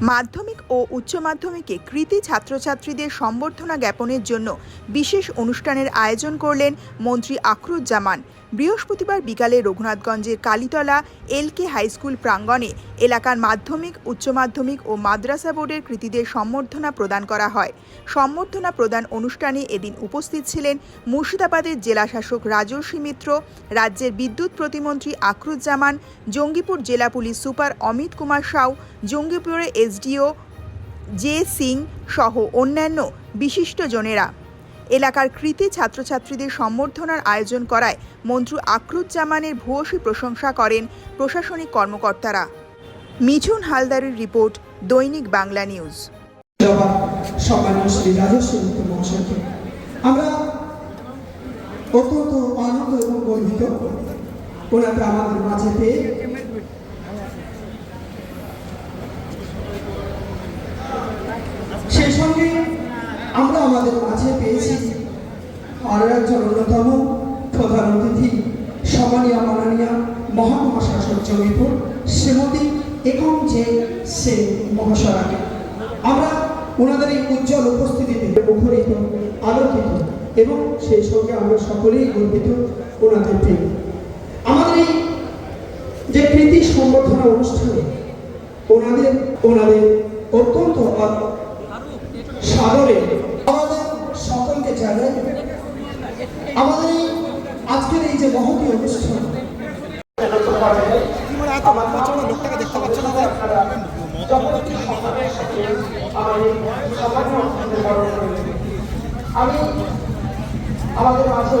মাধ্যমিক ও উচ্চ মাধ্যমিকে কৃতি ছাত্রছাত্রীদের সম্বর্ধনা জ্ঞাপনের জন্য বিশেষ অনুষ্ঠানের আয়োজন করলেন মন্ত্রী আখরুজ্জামান। বৃহস্পতিবার বিকালে রঘুনাথগঞ্জের কালীতলা এলকে হাইস্কুল প্রাঙ্গণে এলাকার মাধ্যমিক, উচ্চ মাধ্যমিক ও মাদ্রাসা বোর্ডের কৃতীদের সম্বর্ধনা প্রদান করা হয়। সম্বর্ধনা প্রদান অনুষ্ঠানে এদিন উপস্থিত ছিলেন মুর্শিদাবাদের জেলাশাসক রাজর্ষি মিত্র, রাজ্যের বিদ্যুৎ প্রতিমন্ত্রী আখরুজ্জামান, জঙ্গিপুর জেলা পুলিশ সুপার অমিত কুমার সাউ, জঙ্গিপুরের এসডিও জে সিং সহ অন্যান্য বিশিষ্টজনেরা। এলাকার কৃতি ছাত্রছাত্রীদের সম্বর্ধনার আয়োজন করায় মন্ত্রী আকরুজ্জামানের ভূয়সী প্রশংসা করেন প্রশাসনিক কর্মকর্তারা। মিঠুন হালদারের রিপোর্ট, দৈনিক বাংলা নিউজ। আমরা অত্যন্ত আনন্দ এবং গর্বিত। ওনাকে আমাদের মাঝে পেয়ে আমরা আমাদের মাঝে পেয়েছি। আরও একজন অন্যতম প্রধান অতিথি সমানিয়া মাননীয় মহাত্মা শাসক শ্রীমতী এবং যে সে মহাশয়াকে। আমরা ওনাদের এই উজ্জ্বল উপস্থিতিতে মুখরিত, আলোকিত এবং সেই সঙ্গে আমরা সকলেই গর্বিত ওনাদের পেয়ে আমাদের এই যে কৃতি সম্বর্ধনা অনুষ্ঠানে ওনাদের ওনাদের অত্যন্ত সাদরে আমাদের সকলকে জানাই আমাদের এই আজকের এই যে মহতী অনুষ্ঠান আমি আমাদের মাঝে